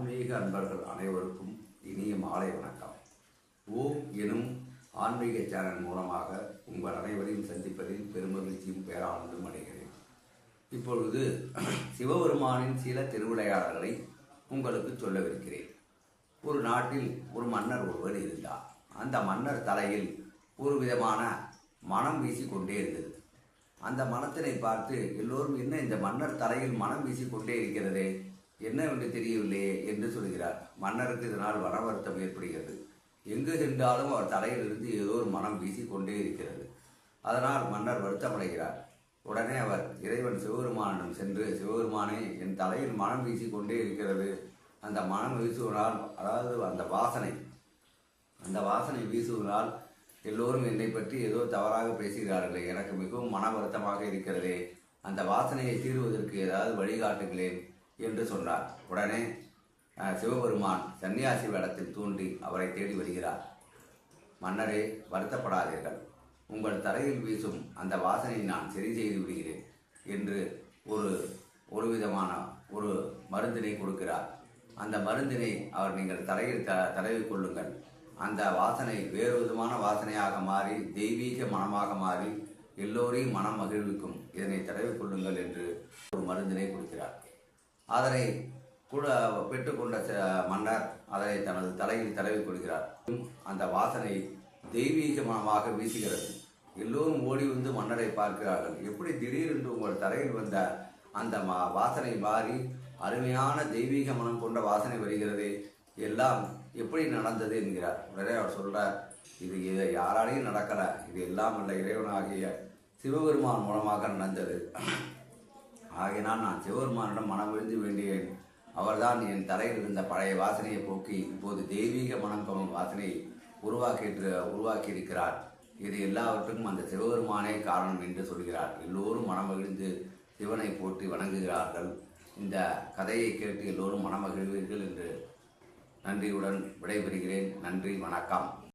ஆன்மீக அன்பர்கள் அனைவருக்கும் இனிய மாலை வணக்கம். ஓம் எனும் ஆன்மீக சேனல் மூலமாக உங்கள் அனைவரையும் சந்திப்பதில் பெருமகிழ்ச்சியும் பேரானந்தும் அடைகிறேன். இப்பொழுது சிவபெருமானின் சில திருவிளையாடல்களை உங்களுக்கு சொல்லவிருக்கிறேன். ஒரு நாட்டில் ஒரு மன்னர் ஒருவர் இருந்தார். அந்த மன்னர் தலையில் ஒரு விதமான மனம் வீசிக்கொண்டே இருந்தது. அந்த மனத்தினை பார்த்து எல்லோரும் என்ன இந்த மன்னர் தலையில் மனம் வீசிக்கொண்டே இருக்கிறதே? என்னவென்று தெரியவில்லையே என்று சொல்கிறார். மன்னருக்கு இதனால் மன வருத்தம் ஏற்படுகிறது. எங்கு சென்றாலும் அவர் தலையிலிருந்து ஏதோ ஒரு மனம் வீசிக்கொண்டே இருக்கிறது. அதனால் மன்னர் வருத்தமடைகிறார். உடனே அவர் இறைவன் சிவபெருமானிடம் சென்று சிவபெருமானே என் தலையில் மனம் வீசிக்கொண்டே இருக்கிறது. அந்த மனம் வீசுவதால் அதாவது அந்த வாசனை அந்த வாசனை வீசுவதால் எல்லோரும் என்னை பற்றி ஏதோ தவறாக பேசுகிறார்களே. எனக்கு மிகவும் மன வருத்தமாக இருக்கிறதே. அந்த வாசனையை தீர்வதற்கு ஏதாவது வழிகாட்டுங்களேன். என்று சொன்னார். உடனே சிவபெருமான் சன்னியாசி வேடத்தில் தூண்டி அவரை தேடி வருகிறார். மன்னரே வருத்தப்படாதீர்கள். உங்கள் தரையில் வீசும் அந்த வாசனையை நான் சரி செய்து விடுகிறேன் என்று ஒரு ஒரு விதமான ஒரு மருந்தினை கொடுக்கிறார். அந்த மருந்தினை அவர் நீங்கள் தலையில் த தடவி கொள்ளுங்கள். அந்த வாசனை வேறு விதமான வாசனையாக மாறி தெய்வீக மனமாக மாறி எல்லோரையும் மனம் மகிழ்விக்கும். இதனை தடவி கொள்ளுங்கள் என்று ஒரு மருந்தினை கொடுக்கிறார். அதனை கூட பெற்றுக்கொண்ட ச- மன்னர் அதனை தனது தலையில் தடவி கொள்கிறார். அந்த வாசனை தெய்வீக மனமாக வீசுகிறது. எல்லோரும் ஓடி வந்து மன்னரை பார்க்கிறார்கள். எப்படி திடீரென்று உங்கள் தலையில் வந்த அந்த மா- வாசனை மாறி அருமையான தெய்வீக மனம் கொண்ட வாசனை வருகிறது? எல்லாம் எப்படி நடந்தது என்கிறார். உடனே அவர் சொல்றார் இது இதை யாராலையும் நடக்கல. இது எல்லாம் அல்ல இறைவனாகிய சிவபெருமான் மூலமாக நடந்தது. ஆகினால் நான் சிவபெருமானிடம் மனம் விழுந்து வேண்டியேன் அவர்தான் என் தலையில் இருந்த பழைய வாசனையை போக்கி இப்போது தெய்வீக மனம் கொள்ளும் வாசனையை உருவாக்கி உருவாக்கி இருக்கிறார் இது எல்லாவற்றுக்கும் அந்த சிவபெருமானே காரணம் என்று சொல்கிறார். எல்லோரும் மனமகிழ்ந்து சிவனை போற்றி வணங்குகிறார்கள். இந்த கதையை கேட்டு எல்லோரும் மனமகிழ்வீர்கள் என்று நன்றியுடன் விடைபெறுகிறேன். நன்றி வணக்கம்.